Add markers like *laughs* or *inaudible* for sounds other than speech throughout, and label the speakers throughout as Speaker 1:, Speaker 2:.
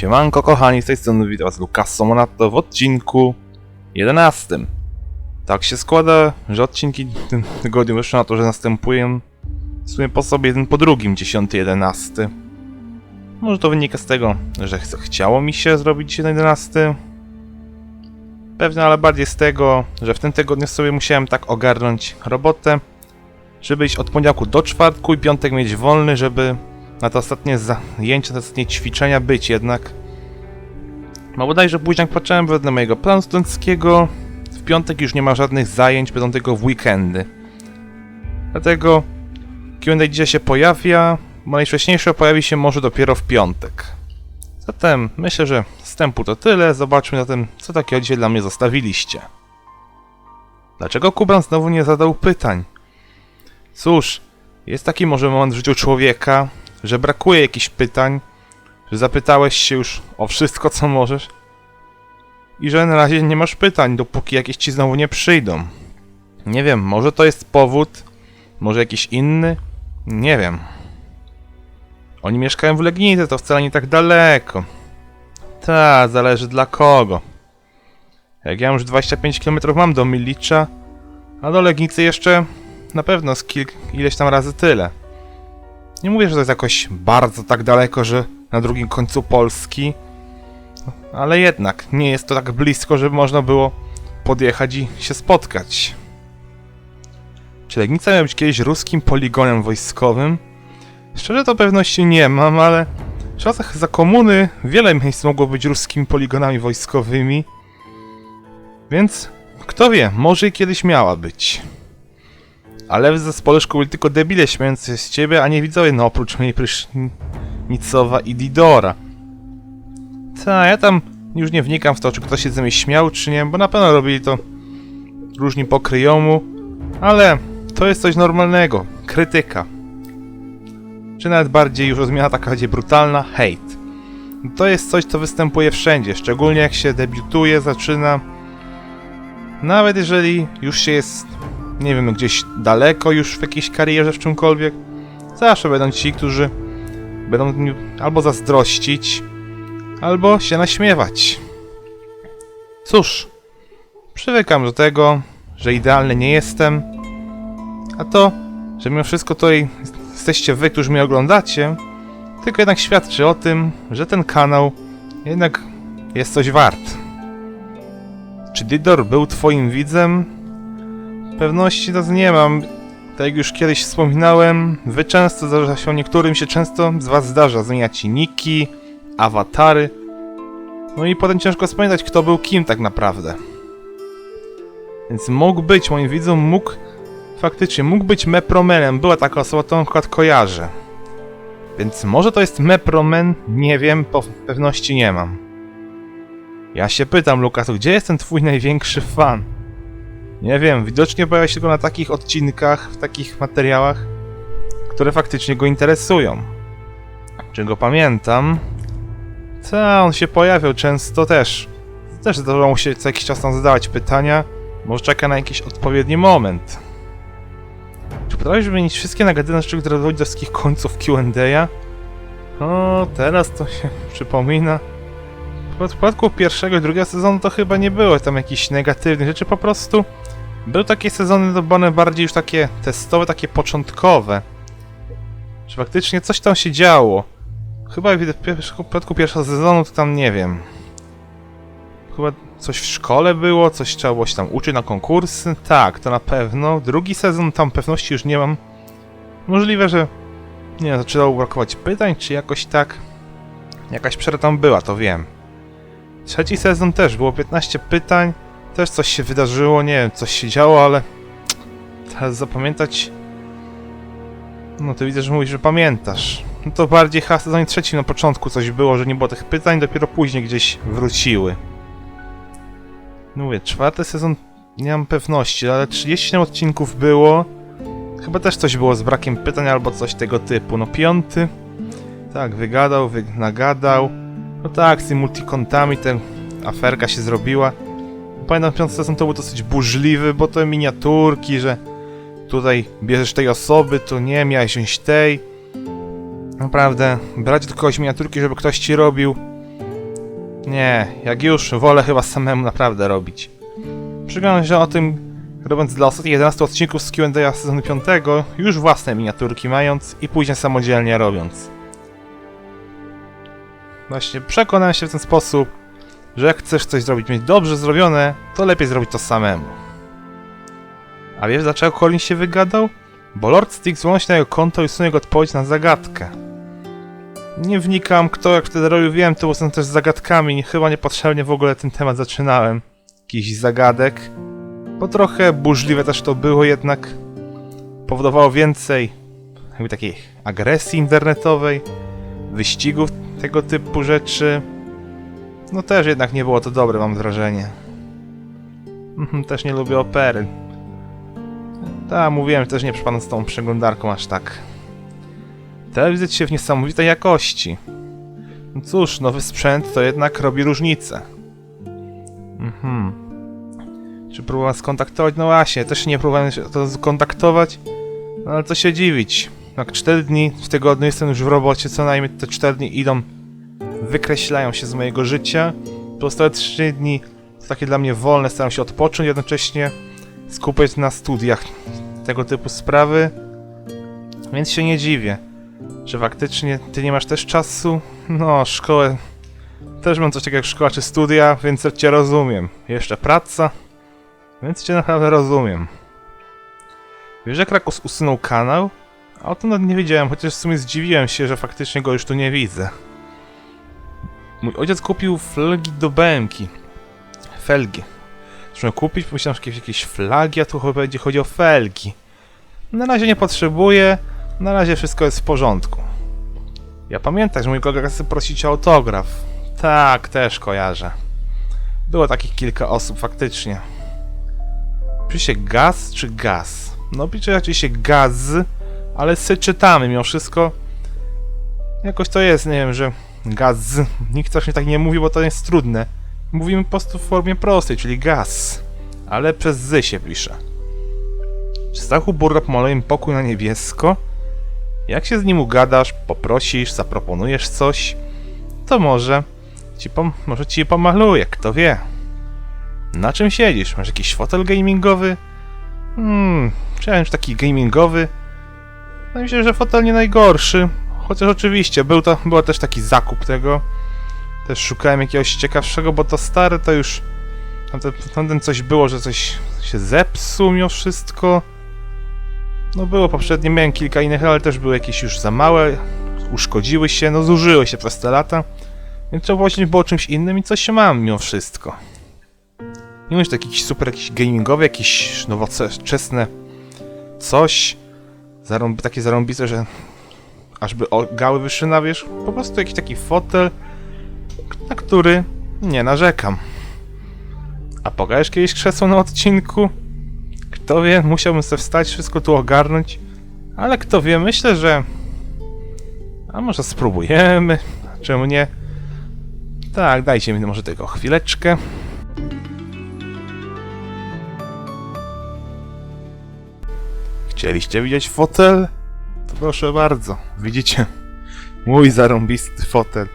Speaker 1: Siemanko kochani, z tej strony witam was Lukas Somonato w odcinku 11. Tak się składa, że odcinki w tym tygodniu wyszły na to, że następują w sumie po sobie jeden po drugim, 10-11. Może to wynika z tego, że ch- chciało mi się zrobić 11. Pewnie, ale bardziej z tego, że w tym tygodniu sobie musiałem tak ogarnąć robotę, żeby iść od poniedziałku do czwartku i piątek mieć wolny, żeby na te ostatnie zajęcia, te ostatnie ćwiczenia być jednak. No bodajże później jak patrzyłem wedle mojego planu studenckiego, w piątek już nie ma żadnych zajęć, będą tylko w weekendy. Dlatego Q&A dzisiaj się pojawia, bo najwcześniejsze pojawi się może dopiero w piątek. Zatem myślę, że wstępu to tyle, zobaczmy zatem co takiego dzisiaj dla mnie zostawiliście. Dlaczego Kuban znowu nie zadał pytań? Cóż, jest taki może moment w życiu człowieka, że brakuje jakichś pytań, że zapytałeś się już o wszystko, co możesz i że na razie nie masz pytań, dopóki jakieś ci znowu nie przyjdą. Nie wiem, może to jest powód, może jakiś inny, nie wiem. Oni mieszkają w Legnicy, to wcale nie tak daleko. Ta, zależy dla kogo. Jak ja już 25 km mam do Milicza, a do Legnicy jeszcze na pewno z kilk, ileś tam razy tyle. Nie mówię, że to jest jakoś bardzo tak daleko, że na drugim końcu Polski, ale jednak nie jest to tak blisko, żeby można było podjechać i się spotkać. Czy Legnica miała być kiedyś ruskim poligonem wojskowym? Szczerze to pewności nie mam, ale w czasach za komuny wiele miejsc mogło być ruskimi poligonami wojskowymi. Więc kto wie, może i kiedyś miała być. Ale w zespole szkoły tylko debile śmiejące się z ciebie, a nie widzowie, no oprócz mnie Prysznicowa i Didora. Ta, ja tam już nie wnikam w to, czy ktoś się ze mnie śmiał, czy nie, bo na pewno robili to różni pokryjomu, ale to jest coś normalnego, krytyka. Czy nawet bardziej już rozmiana taka bardziej brutalna, hejt. To jest coś, co występuje wszędzie, szczególnie jak się debiutuje, zaczyna. Nawet jeżeli już się jest nie wiem, gdzieś daleko już w jakiejś karierze, w czymkolwiek, zawsze będą ci, którzy będą albo zazdrościć, albo się naśmiewać. Cóż, przywykam do tego, że idealny nie jestem, a to, że mimo wszystko tutaj jesteście wy, którzy mnie oglądacie, tylko jednak świadczy o tym, że ten kanał jednak jest coś wart. Czy Didor był twoim widzem? Pewności to nie mam. Tak jak już kiedyś wspominałem, wy często zdarza się, niektórym się często z was zdarza zmieniać niki, awatary. No i potem ciężko spamiętać, kto był kim tak naprawdę. Więc mógł być, moim widzom mógł, faktycznie mógł być Mepromenem, była taka osoba, to akurat kojarzę. Więc może to jest Mepromen, nie wiem, po pewności nie mam. Ja się pytam, Lukasu, gdzie jest ten twój największy fan? Nie wiem, widocznie pojawia się go na takich odcinkach, w takich materiałach, które faktycznie go interesują. Czy go pamiętam? Ta, on się pojawiał często też. Też zdarzało mu się co jakiś czas tam zadawać pytania. Może czeka na jakiś odpowiedni moment. Czy potrafisz wymienić wszystkie nagadane rzeczy, które dowodzi do wszystkich końców Q&A? O, teraz to się *laughs* przypomina. W przypadku pierwszego i drugiego sezonu to chyba nie było tam jakichś negatywnych rzeczy, po prostu były takie sezony dobane bardziej już takie testowe, takie początkowe. Czy faktycznie coś tam się działo? Chyba w przypadku pierwszego sezonu to tam nie wiem. Chyba coś w szkole było, coś trzeba było się tam uczyć na konkursy. Tak, to na pewno. Drugi sezon tam pewności już nie mam. Możliwe, że nie zaczynało brakować pytań, czy jakoś tak. Jakaś przerwa tam była, to wiem. Trzeci sezon też było 15 pytań. Też coś się wydarzyło, nie wiem, coś się działo, ale teraz zapamiętać. No to widzę, że mówisz, że pamiętasz. No to bardziej chyba w sezonie trzecim na początku coś było, że nie było tych pytań, dopiero później gdzieś wróciły. No mówię, czwarty sezon nie mam pewności, ale 37 odcinków było. Chyba też coś było z brakiem pytań albo coś tego typu. No piąty. Tak, wygadał, wy... nagadał. No tak, z tymi multikontami ta aferka się zrobiła. Pamiętam, piąty sezon to był dosyć burzliwy, bo to miniaturki, że tutaj bierzesz tej osoby, to nie, miałeś wziąć tej. Naprawdę, brać do kogoś miniaturki, żeby ktoś ci robił. Nie, jak już, wolę chyba samemu naprawdę robić. Przyglądam się o tym, robiąc dla ostatnich 11 odcinków z Q&A sezonu 5, już własne miniaturki mając i później samodzielnie robiąc. Właśnie przekonałem się w ten sposób, że jak chcesz coś zrobić, mieć dobrze zrobione, to lepiej zrobić to samemu. A wiesz dlaczego Colin się wygadał? Bo Lord Styx złączy na jego konto i usunie odpowiedź na zagadkę. Nie wnikam kto jak wtedy robił, wiem, to są też zagadkami, chyba niepotrzebnie w ogóle ten temat zaczynałem. Jakichś zagadek. Bo trochę burzliwe też to było jednak. Powodowało więcej jakby takiej agresji internetowej, wyścigów, tego typu rzeczy. No też jednak nie było to dobre, mam wrażenie. Mhm, Też nie lubię opery. Tak, mówiłem, że też nie przypadam z tą przeglądarką aż tak. Telewizja dzisiaj w niesamowitej jakości. No cóż, nowy sprzęt to jednak robi różnicę. Mhm. Czy próbowałem skontaktować? No właśnie, też nie próbowałem się to skontaktować. No ale co się dziwić. Jak 4 dni w tygodniu jestem już w robocie, co najmniej te 4 dni idą, wykreślają się z mojego życia. Pozostałe 3 dni to takie dla mnie wolne, staram się odpocząć, jednocześnie skupiać na studiach tego typu sprawy. Więc się nie dziwię, że faktycznie ty nie masz też czasu. No, szkołę. Też mam coś takiego jak szkoła czy studia, więc cię rozumiem. Jeszcze praca, więc cię naprawdę rozumiem. Wiesz, że Krakus usunął kanał? A o tym nawet nie wiedziałem, chociaż w sumie zdziwiłem się, że faktycznie go już tu nie widzę. Mój ojciec kupił felgi do BMK. Felgi. Muszę kupić, pomyślałem, że jakieś flagi, a tu chyba będzie chodzi o felgi. Na razie nie potrzebuję, na razie wszystko jest w porządku. Ja pamiętam, że mój kolega chce prosić o autograf. Tak, też kojarzę. Było takich kilka osób faktycznie. Pisze się gaz czy gaz? No pisze raczej się gaz, ale sy czytamy mimo wszystko. Jakoś to jest, nie wiem, że gaz. Nikt mi tak nie mówi, bo to jest trudne. Mówimy po prostu w formie prostej, czyli gaz. Ale przez zy się pisze. Czy Stachu Burda pomaluje pokój na niebiesko? Jak się z nim ugadasz, poprosisz, zaproponujesz coś, to może ci, może ci pomaluje, kto wie. Na czym siedzisz? Masz jakiś fotel gamingowy? Hmm, challenge taki gamingowy. No myślę, że fotel nie najgorszy. Chociaż oczywiście, był to, był też taki zakup tego. Też szukałem jakiegoś ciekawszego, bo to stare to już... Tamten, tamten coś było, że coś się zepsuł mimo wszystko. No było poprzednie, miałem kilka innych, ale też były jakieś już za małe. Uszkodziły się, no zużyły się przez te lata. Więc trzeba właśnie było czymś innym i coś mam mimo wszystko. Nie taki jakiś super jakiś gamingowy, jakieś nowoczesne coś. Zarąb, takie zarąbice, że aż by o- gały wyszły na wierzch. Po prostu jakiś taki fotel, na który nie narzekam. A pogajesz kiedyś krzesło na odcinku? Kto wie, musiałbym sobie wstać, wszystko tu ogarnąć. Ale kto wie, myślę, że... A może spróbujemy? Czemu nie? Tak, dajcie mi może tylko chwileczkę. Chcieliście widzieć fotel? Proszę bardzo, widzicie? Mój zarąbisty fotel.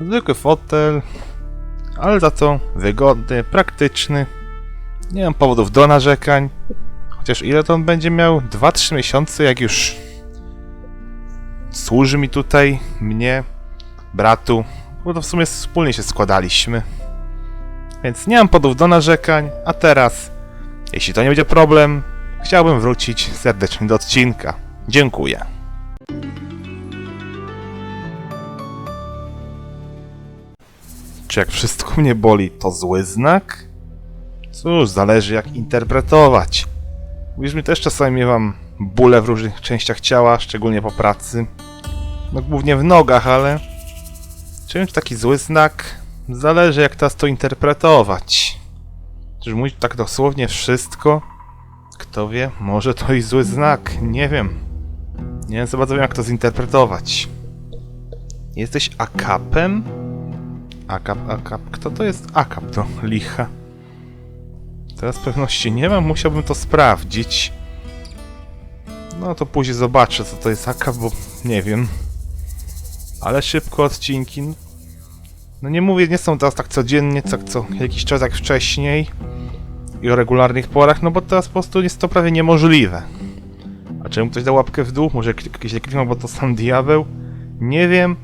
Speaker 1: Zwykły fotel, ale za to wygodny, praktyczny. Nie mam powodów do narzekań. Chociaż ile to on będzie miał? 2-3 miesiące, jak już służy mi tutaj, mnie, bratu, bo to w sumie wspólnie się składaliśmy. Więc nie mam powodów do narzekań, a teraz, jeśli to nie będzie problem, chciałbym wrócić serdecznie do odcinka. Dziękuję. Czy jak wszystko mnie boli, to zły znak? Cóż, zależy jak interpretować. Mówisz mi też czasami miewam bóle w różnych częściach ciała, szczególnie po pracy. No głównie w nogach, ale... Czymś taki zły znak? Zależy jak teraz to interpretować. Czyż mówić tak dosłownie wszystko? Kto wie, może to i zły znak, nie wiem. Nie wiem za bardzo wiem jak to zinterpretować. Jesteś akapem? Akap, akap, kto to jest akap to licha? Teraz pewności nie mam, musiałbym to sprawdzić. No to później zobaczę co to jest akap, bo nie wiem. Ale szybko odcinki. No nie mówię, nie są teraz tak codziennie, tak co jakiś czas jak wcześniej i o regularnych porach, no bo teraz po prostu jest to prawie niemożliwe. A czemu ktoś dał łapkę w dół? Może ktoś kliknął, bo to sam diabeł? Nie wiem,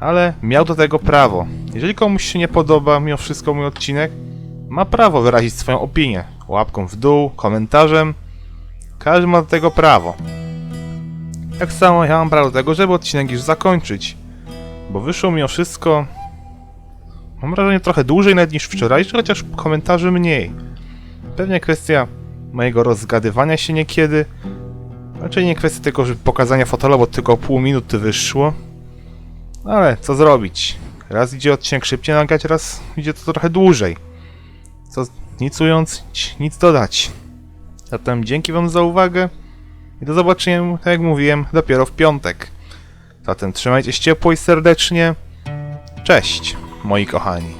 Speaker 1: ale miał do tego prawo. Jeżeli komuś się nie podoba mimo wszystko mój odcinek, ma prawo wyrazić swoją opinię. Łapką w dół, komentarzem. Każdy ma do tego prawo. Tak samo ja mam prawo do tego, żeby odcinek już zakończyć. Bo wyszło mimo wszystko... Mam wrażenie trochę dłużej nawet niż wczorajszy, chociaż komentarzy mniej. Pewnie kwestia mojego rozgadywania się niekiedy. Raczej nie kwestia tylko, żeby pokazania fotela, bo tylko pół minuty wyszło. Ale co zrobić? Raz idzie odcinek szybciej nagrać, raz idzie to trochę dłużej. Co nic ując, nic dodać. Zatem dzięki wam za uwagę i do zobaczenia, tak jak mówiłem, dopiero w piątek. Zatem trzymajcie się ciepło i serdecznie. Cześć, moi kochani.